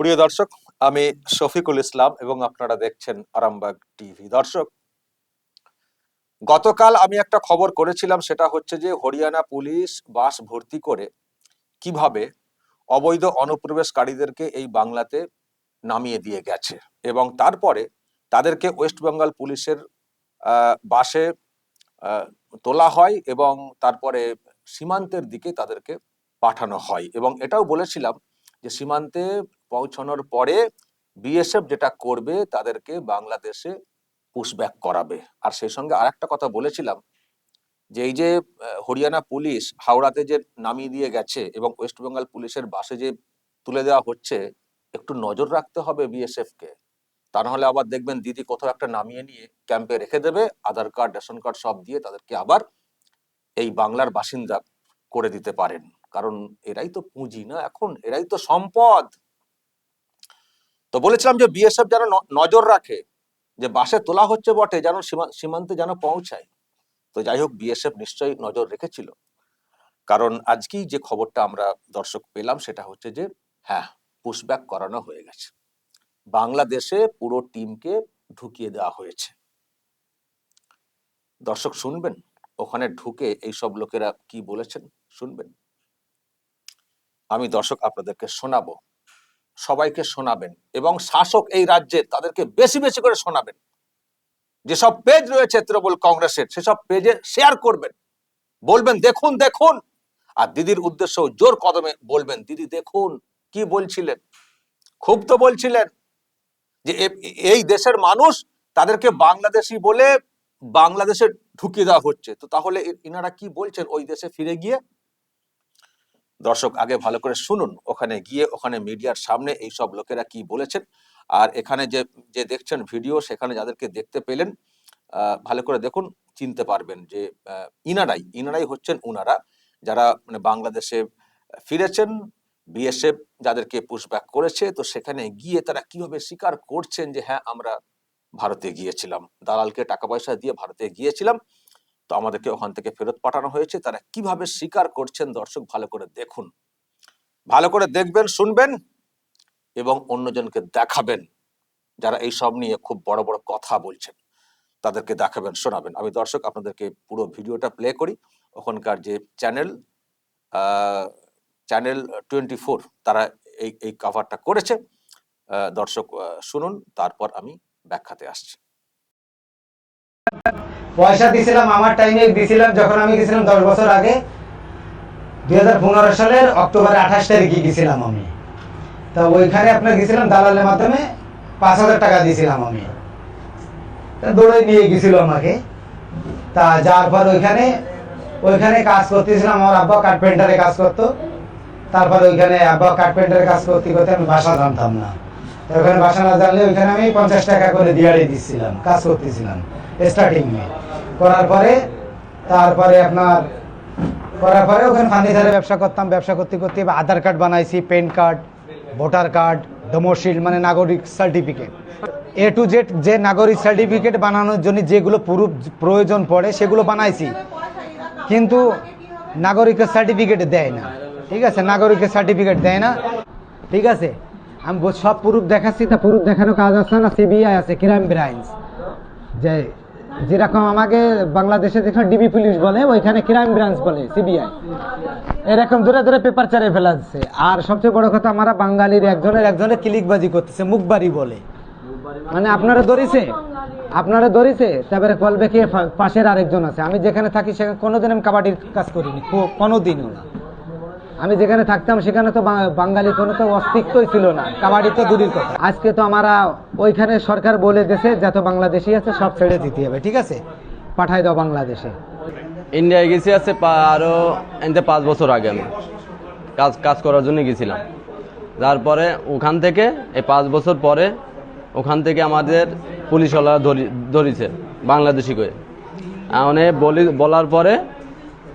প্রিয় দর্শক, আমি শফিকুল ইসলাম এবং আপনারা দেখছেন আরামবাগ টিভি। দর্শক, গতকাল আমি একটা খবর করেছিলাম, সেটা হচ্ছে যে হরিয়ানা পুলিশ বাস ভর্তি করে কীভাবে অবৈধ অনুপ্রবেশকারীদেরকে এই বাংলাতে নামিয়ে দিয়ে গেছে এবং তারপরে তাদেরকে ওয়েস্ট বেঙ্গল পুলিশের বাসে তোলা হয় এবং তারপরে সীমান্তের দিকে তাদেরকে পাঠানো হয় এবং এটাও বলেছিলাম যে সীমান্তে পৌঁছানোর পরে বিএসএফ যেটা করবে তাদেরকে বাংলাদেশে পুশব্যাক করাবে। আর সেই সঙ্গে আর একটা কথা বলেছিলাম, যে এই যে হরিয়ানা পুলিশ হাওড়াতে যে নামিয়ে দিয়ে গেছে এবং ওয়েস্ট বেঙ্গল পুলিশের বাসে যে তুলে দেওয়া হচ্ছে, একটু নজর রাখতে হবে বিএসএফ কে তা নাহলে আবার দেখবেন দিদি কোথাও একটা নামিয়ে নিয়ে ক্যাম্পে রেখে দেবে, আধার কার্ড রেশন কার্ড সব দিয়ে তাদেরকে আবার এই বাংলার বাসিন্দা করে দিতে পারেন। কারণ এরাই তো পুঁজি না, এখন এরাই তো সম্পদ। তো বলেছিলাম যে বিএসএফ যেন নজর রাখে, যে বাসে তোলা হচ্ছে বটে, যেন সীমা- সীমান্তে যেন পৌঁছায়। তো যাই হোক বিএসএফ নিশ্চয়ই নজর রেখেছিল। কারণ আজকেই যে খবরটা আমরা দর্শক পেলাম, সেটা হচ্ছে যে হ্যাঁ পুশব্যাক করানো হয়ে গেছে। বাংলাদেশে পুরো টিমকে ঢুকিয়ে দেওয়া হয়েছে। দর্শক, শুনবেন? ওখানে ঢুকে এইসব লোকেরা কি বলেছেন, শুনবেন? আমি দর্শক আপনাদেরকে শোনাবো। সবাইকে শোনাবেন এবং শাসক এই রাজ্যে তাদেরকে বেশি বেশি করে শোনাবেন। যেসব পেজ রয়েছে তৃণমূল কংগ্রেসের, সেসব পেজে শেয়ার করবেন। বলবেন, দেখুন দেখুন। আর দিদির উদ্দেশ্য জোর কদমে বলবেন, দিদি, দেখুন, কি বলছিলেন? খুব তো বলছিলেন যে এই দেশের মানুষ তাদেরকে বাংলাদেশি বলে বাংলাদেশে ঢুকিয়ে দেওয়া হচ্ছে। তো তাহলে ইনারা কি বলছেন ওই দেশে ফিরে গিয়ে? দর্শক, আগে ভালো করে শুনুন, ওখানে গিয়ে ওখানে মিডিয়ার সামনে এই সব লোকেরা কি বলেছেন। আর এখানে যে যে দেখছেন ভিডিও, সেখানে যাদেরকে দেখতে পেলেন ভালো করে দেখুন, চিনতে পারবেন যে ইনারাই ইনারাই হচ্ছেন উনারা, যারা মানে বাংলাদেশে ফিরেছেন, বিএসএফ যাদেরকে পুশব্যাক করেছে, তো সেখানে গিয়ে তারা কীভাবে স্বীকার করছেন যে হ্যাঁ আমরা ভারতে গিয়েছিলাম। দালালকে টাকা পয়সা দিয়ে ভারতে গিয়েছিলাম তো আমাদেরকে ওখান থেকে ফেরত পাঠানো হয়েছে। তারা কীভাবে স্বীকার করছেন দর্শক, ভালো করে দেখুন। ভালো করে দেখবেন, শুনবেন এবং অন্যজনকে দেখাবেন। যারা এই সব নিয়ে খুব বড় বড় কথা বলছেন, তাদেরকে দেখাবেন, শোনাবেন। আমি দর্শক, আপনাদেরকে পুরো ভিডিওটা প্লে করি। ওখানকার যে চ্যানেল চ্যানেল টোয়েন্টি ফোর, তারা এই এই কাভারটা করেছে। দর্শক শুনুন, তারপর আমি ব্যাখ্যাতে আসছি। পয়সা দিছিলাম, আমার টাইমে দিছিলাম, যখন আমি গেছিলাম দশ বছর আগে, দুই হাজার পনেরো সালের অক্টোবরের আঠাশ তারিখে গেছিলাম আমি। তা ওইখানে আপনার গেছিলাম দালালের মাধ্যমে পাঁচ হাজার টাকা দিয়েছিলাম আমি। দৌড়ে নিয়ে গেছিল আমাকে। তা যাওয়ার পর ওইখানে ওইখানে কাজ করতেছিলাম, আমার আব্বা কার্পেন্টারে কাজ করতো। তারপর ওইখানে আব্বা কার্পেন্টারে কাজ করতে করতে আমি বাসা জানতাম না। ওখানে বাসা জানলে ওইখানে আমি পঞ্চাশ টাকা করে দিয়াড়ি দিচ্ছিলাম কাজ করতেছিলাম স্টার্টিংয়ে করার পরে, তারপরে আপনার, করার পরে ওখানে ফার্নিচারে ব্যবসা করতাম, ব্যবসা করতে করতে আধার কার্ড বানাইছি, PAN card, voter card, domicile মানে নাগরিক সার্টিফিকেট এ টু জেড যে নাগরিক সার্টিফিকেট বানানোর জন্য যেগুলো প্রুফ প্রয়োজন পড়ে, সেগুলো বানাইছি। কিন্তু নাগরিকের সার্টিফিকেট দেয় না। ঠিক আছে? নাগরিকের সার্টিফিকেট দেয় না। ঠিক আছে? আমি সব প্রুফ দেখাচ্ছি, তা প্রুফ দেখানোর কাজ আছে না? সিবিআই আছে ক্রাইম ব্রাঞ্চ যে যেরকম আমাকে বাংলাদেশে যেখানে ডিবি পুলিশ বলে, ওইখানে ক্রাইম ব্রাঞ্চ বলে সিবিআই এরকম দূরে দূরে পেপার চারে ফেলাচ্ছে আর সবচেয়ে বড় কথা আমরা বাঙালির একজনের একজনের ক্লিকবাজি করতেছে, মুখবাড়ি বলে। মানে আপনারা ধরিছে? আপনারা ধরিছে? তারপরে বলবে কি পাশের আরেকজন আছে। আমি যেখানে থাকি, সেখানে কোনোদিন আমি কাবাডির কাজ করিনি। কোনোদিনও না। আমি যেখানে থাকতাম, সেখানে তো বাঙালি কোনো তো অস্তিত্বই ছিল না। কাবাডি তো দূরের কথা আজকে তো আমরা ওইখানে সরকার বলে দেশে যত বাংলাদেশি আছে সব ছেড়ে দিতে হবে, ঠিক আছে? পাঠাই দাও বাংলাদেশে। ইন্ডিয়ায় গেছি আছে পা- আরও এনতে পাঁচ বছর আগে আমি। কাজ কাজ করার জন্য গেছিলাম। তারপরে ওখান থেকে, এই পাঁচ বছর পরে, ওখান থেকে আমাদের পুলিশওয়ালারা ধরি ধরিছে, বাংলাদেশি করে। মানে বলি বলার পরে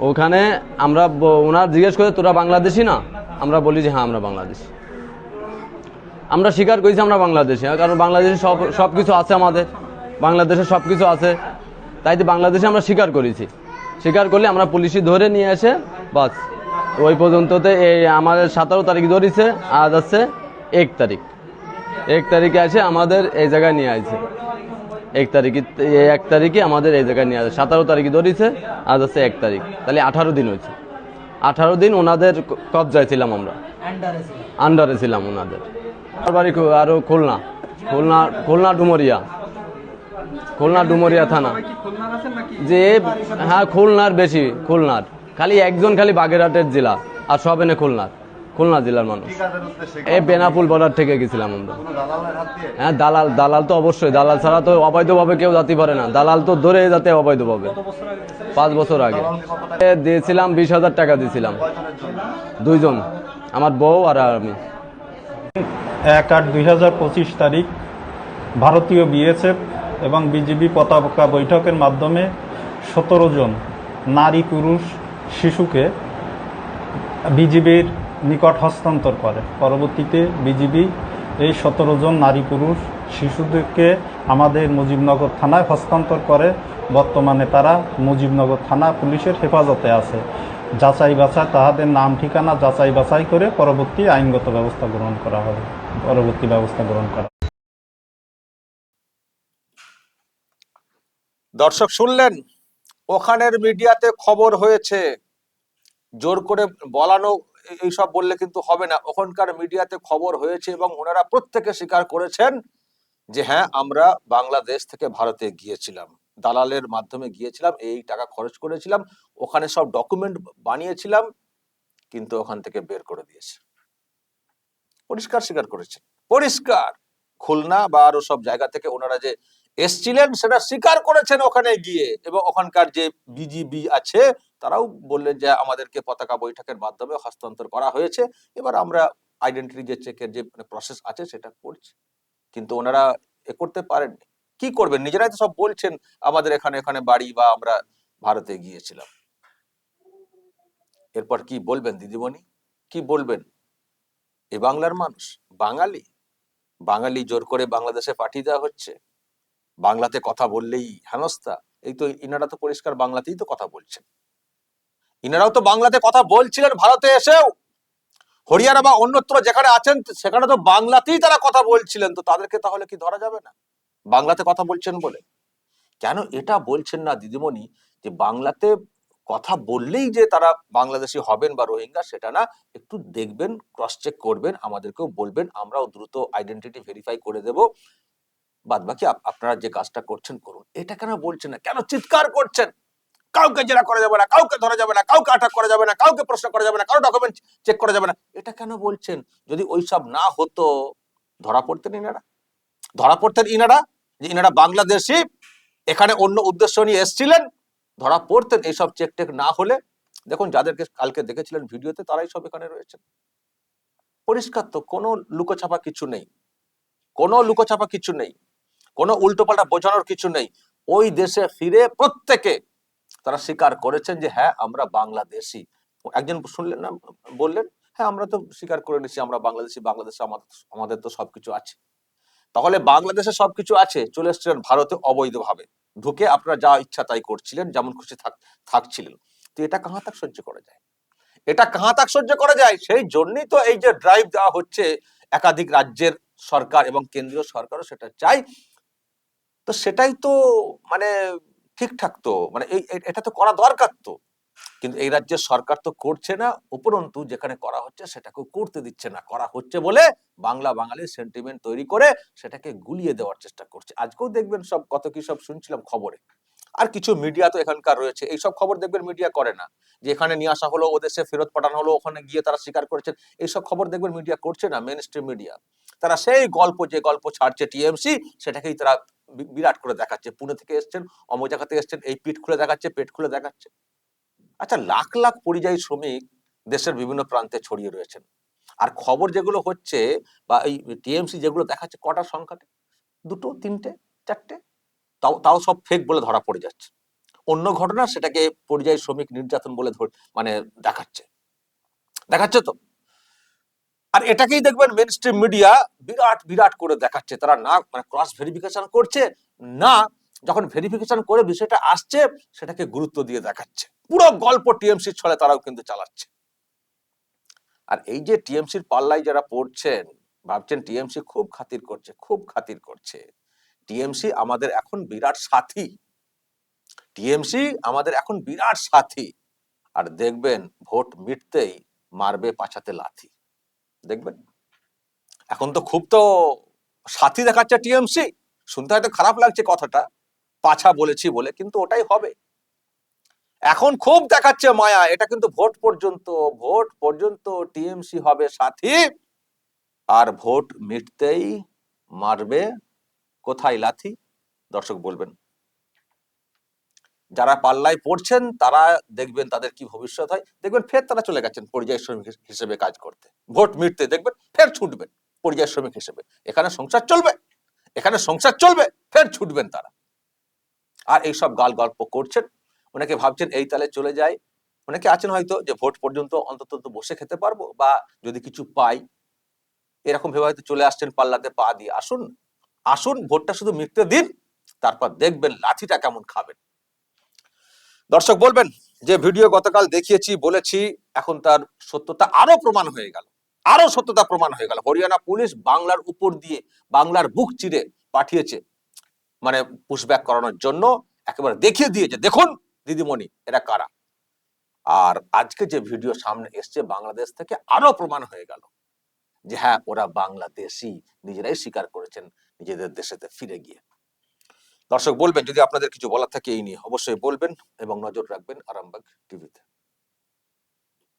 ওখানে আমরা ওনার জিজ্ঞেস করে, তোরা বাংলাদেশি না? আমরা বলি যে হ্যাঁ আমরা বাংলাদেশি। আমরা স্বীকার করেছি, আমরা বাংলাদেশি। কারণ বাংলাদেশে সব সব কিছু আছে আমাদের। বাংলাদেশে সব কিছু আছে। তাই তো বাংলাদেশে আমরা স্বীকার করেছি। স্বীকার করলে আমরা পুলিশই ধরে নিয়ে এসে, বাস। ওই পর্যন্ততে এই আমাদের সতেরো তারিখ ধরেছে, আজ আছে এক তারিখ। এক তারিখে আসে আমাদের এই জায়গায় নিয়ে আসছে এক তারিখে এক তারিখে আমাদের এই জায়গায় নিয়ে আসে। সতেরো তারিখে ধরেছে আজ আছে এক তারিখ। তাহলে আঠারো দিন হয়েছে। আঠারো দিন ওনাদের কবজায় ছিলাম আমরা। আন্ডারে ছিলাম। ওনাদের। আমার বাড়ি খু- আরও খুলনা। খুলনা খুলনা ডুমরিয়া। খুলনা ডুমরিয়া থানা। যে হ্যাঁ খুলনার বেশি খুলনার। খালি একজন খালি বাগেরহাটের জেলা আর সব এনে খুলনার। খুলনা জেলার মানুষ। এই বেনাপুল বর্ডার থেকে গেছিলাম আমরা। হ্যাঁ দালাল দালাল তো অবশ্যই। দালাল ছাড়া তো অবৈধভাবে কেউ যাতে পারে না। দালাল তো ধরে যাতে অবৈধভাবে। পাঁচ বছর আগে। এ, দিয়েছিলাম বিশ হাজার টাকা দিয়েছিলাম। দুইজন। আমার বউ আর আমি। এক আট দুই হাজার পঁচিশ তারিখ ভারতীয় বিএসএফ এবং বিজিবি পতাকা বৈঠকের মাধ্যমে সতেরো জন নারী পুরুষ শিশুকে বিজিবির নিকট হস্তান্তর করে। পরবর্তীতে বিজিবি এই সতেরো জন নারী পুরুষ শিশুদেরকে আমাদের মুজিবনগর থানায় হস্তান্তর করে। বর্তমানে তারা মুজিবনগর থানা পুলিশের হেফাজতে আছে। যাচাই বাছাই, তাহাদের নাম ঠিকানা যাচাই বাছাই করে পরবর্তী আইনগত ব্যবস্থা গ্রহণ করা হবে। পরবর্তী ব্যবস্থা গ্রহণ করা দর্শক, শুনলেন? ওখানের মিডিয়াতে খবর হয়েছে। জোর করে বলানো এইসব বললে কিন্তু হবে না। ওখানকার মিডিয়াতে খবর হয়েছে এবং ওনারা প্রত্যেকে স্বীকার করেছেন যে হ্যাঁ আমরা বাংলাদেশ থেকে ভারতে গিয়েছিলাম। দালালের মাধ্যমে গিয়েছিলাম, এই টাকা খরচ করেছিলাম, ওখানে সব ডকুমেন্ট বানিয়েছিলাম, কিন্তু ওখান থেকে বের করে দিয়েছে। পরিষ্কার স্বীকার করেছে পরিষ্কার! খুলনা বা আরও সব জায়গা থেকে ওনারা যে এসছিলেন, সেটা স্বীকার করেছেন ওখানে গিয়ে। এবং ওখানকার যে বিজিবি আছে, তারাও বললেন যে আমাদেরকে পতাকা বৈঠকের মাধ্যমে হস্তান্তর করা হয়েছে। এবার আমরা আইডেন্টিটি যে চেকের যে প্রসেস আছে, সেটা করছি। কিন্তু ওনারা এ করতে পারেননি। কি করবেন? নিজেরাই তো সব বলছেন, আমাদের এখানে এখানে বাড়ি বা আমরা ভারতে গিয়েছিলাম। এরপর কি বলবেন দিদিমণি? কি বলবেন? এ বাংলার মানুষ? বাঙালি? বাঙালি জোর করে বাংলাদেশে পাঠিয়ে দেওয়া হচ্ছে। বাংলাতে কথা বললেই হেনস্থা। এই তো ইনারা তো পরিষ্কার বাংলাতেই তো কথা বলছেন। ইনারাও তো বাংলাতে কথা বলছিলেন, ভারতে এসেও। হরিয়ানা বা অন্যত্র যেখানে আছেন, সেখানে তো বাংলাতেই তারা কথা বলছিলেন। তো তাদেরকে তাহলে কি ধরা যাবে না? বাংলাতে কথা বলছেন বলে। কেন এটা বলছেন না দিদিমণি? যে বাংলাতে কথা বললেই যে তারা বাংলাদেশি হবেন বা রোহিঙ্গা, সেটা না। একটু দেখবেন ক্রস চেক করবেন, আমাদেরকেও বলবেন। আমরাও দ্রুত আইডেন্টিটি ভেরিফাই করে দেব। বাদ বাকি আপনারা যে কাজটা করছেন, করুন। এটা কেন বলছেন না? কেন চিৎকার করছেন? কাউকে জেরা করা যাবে না, কাউকে ধরা যাবে না, কাউকে আটক করা যাবে না, কাউকে প্রশ্ন করা যাবে না, কারও ডকুমেন্ট চেক করা যাবে না। এটা কেন বলছেন? যদি ওইসব না হতো, ধরা পড়তেন ইনারা? ধরা পড়তেন ইনারা? যে ইনারা বাংলাদেশি, এখানে অন্য উদ্দেশ্য নিয়ে এসছিলেন, ধরা পড়তেন, এইসব চেক টেক না হলে। দেখুন, যাদেরকে কালকে দেখেছিলেন ভিডিওতে, তারাই সব এখানে রয়েছেন। পরিষ্কার তো, কোনো লুকোছাপা কিছু নেই। কোনো লুকোছাপা কিছু নেই। কোনো উল্টোপাল্টা বোঝানোর কিছু নেই। ওই দেশে ফিরে প্রত্যেকে তারা স্বীকার করেছেন যে হ্যাঁ আমরা বাংলাদেশি। একজন শুনলেন না বললেন হ্যাঁ আমরা তো স্বীকার করে নিচ্ছি আমরা বাংলাদেশি বাংলাদেশে আমাদের আমাদের তো সবকিছু আছে। তাহলে বাংলাদেশে সবকিছু আছে চলে এসেছিলেন ভারতে অবৈধভাবে। ঢুকে আপনারা যা ইচ্ছা তাই করছিলেন যেমন খুশি থাক থাকছিলেন। তো এটা কাহা তাক সহ্য করা যায়? এটা কাহা তাক সহ্য করা যায়? সেই জন্যই তো এই যে ড্রাইভ দেওয়া হচ্ছে একাধিক রাজ্যের সরকার এবং কেন্দ্রীয় সরকারও সেটা চাই তো সেটাই তো মানে ঠিকঠাক তো। মানে এই এটা তো করা দরকার তো। কিন্তু এই রাজ্যের সরকার তো করছে না, উপরন্তু যেখানে করা হচ্ছে সেটাকে করতে দিচ্ছে না। করা হচ্ছে বলে বাংলা বাঙালির সেন্টিমেন্ট তৈরি করে সেটাকে গুলিয়ে দেওয়ার চেষ্টা করছে। আজকেও দেখবেন সব কত কি সব শুনছিলাম খবরে। আর কিছু মিডিয়া তো এখানকার রয়েছে। এইসব খবর দেখবেন মিডিয়া করে না। যে এখানে নিয়ে আসা হলো, ওদেশে ফেরত পাঠানো হলো, ওখানে গিয়ে তারা স্বীকার করেছেন। এইসব খবর দেখবেন মিডিয়া করছে না মেন স্ট্রিম মিডিয়া তারা সেই গল্প, যে গল্প ছাড়ছে টিএমসি সেটাকেই তারা বিরাট করে দেখাচ্ছে। পুনে থেকে এসছেন অমুক জায়গা থেকে এসছেন, এই পিঠ খুলে দেখাচ্ছে, পেট খুলে দেখাচ্ছে। আচ্ছা লাখ লাখ পরিযায়ী শ্রমিক দেশের বিভিন্ন প্রান্তে ছড়িয়ে রয়েছেন। আর খবর যেগুলো হচ্ছে বা এই টিএমসি যেগুলো দেখাচ্ছে কটা সংখ্যাতে দুটো, তিনটে, চারটে? তাও তাও সব ফেক বলে ধরা পড়ে যাচ্ছে। অন্য ঘটনা সেটাকে পরিযায়ী শ্রমিক নির্যাতন বলে ধর- মানে দেখাচ্ছে। দেখাচ্ছে তো? আর এটাকেই দেখবেন মেন স্ট্রিম মিডিয়া বিরাট বিরাট করে দেখাচ্ছে। তারা না মানে ক্রস ভেরিফিকেশন করছে না, যখন ভেরিফিকেশন করে বিষয়টা আসছে, সেটাকে গুরুত্ব দিয়ে দেখাচ্ছে। পুরো গল্প টিএমসির ছলে তারাও কিন্তু চালাচ্ছে। আর এই যে টিএমসির পাল্লায় যারা পড়ছেন, ভাবছেন টিএমসি খুব খাতির করছে, খুব খাতির করছে টিএমসি আমাদের এখন বিরাট সাথী। টিএমসি আমাদের এখন বিরাট সাথী। আর দেখবেন, ভোট মিটতেই মারবে পাছাতে লাথি। দেখবেন? এখন তো খুব তো সাথী দেখাচ্ছে টিএমসি, শুনতে হয়তো খারাপ লাগছে কথাটা, পাছা বলেছি বলে, কিন্তু ওটাই হবে। এখন খুব দেখাচ্ছে মায়া, এটা কিন্তু ভোট পর্যন্ত ভোট পর্যন্ত টিএমসি হবে সাথী, আর ভোট মিটতেই মারবে কোথায় লাথি? দর্শক বলবেন। যারা পাল্লায় পড়ছেন, তারা দেখবেন তাদের কি ভবিষ্যৎ হয়। দেখবেন ফের তারা চলে গেছেন পরিযায়ী শ্রমিক হিসেবে কাজ করতে। ভোট মিটতে দেখবেন ফের ছুটবেন পরিযায়ী শ্রমিক হিসেবে। এখানে সংসার চলবে, এখানে সংসার চলবে, ফের ছুটবেন তারা। আর এইসব গাল গল্প করছেন, অনেকে ভাবছেন এই তালে চলে যায় অনেকে আছেন হয়তো যে ভোট পর্যন্ত অন্তত বসে খেতে পারব বা যদি কিছু পাই। এরকম ভেবে হয়তো চলে আসছেন পাল্লাতে পা দিয়ে। আসুন আসুন, ভোটটা শুধু মিটতে দিন, তারপর দেখবেন লাঠিটা কেমন খাবেন। দর্শক বলবেন যে ভিডিও গতকাল দেখিয়েছি, বলেছি, এখন তার সত্যতা আরও প্রমাণ হয়ে গেল। আরও সত্যতা প্রমাণ হয়ে গেল। হরিয়ানা পুলিশ বাংলার উপর দিয়ে বাংলার বুক চিরে পাঠিয়েছে মানে পুশব্যাক করানোর জন্য, একেবারে দেখিয়ে দিয়েছে। দেখুন, দিদিমণি, এরা কারা? আর আজকে যে ভিডিও সামনে এসছে, বাংলাদেশ থেকে আরও প্রমাণ হয়ে গেল যে হ্যাঁ ওরা বাংলাদেশি, নিজেরাই স্বীকার করেছেন, নিজেদের দেশেতে ফিরে গিয়ে। দর্শক বলবেন, যদি আপনাদের কিছু বলার থাকে, এই নিয়ে অবশ্যই বলবেন এবং নজর রাখবেন আরামবাগ টিভিতে।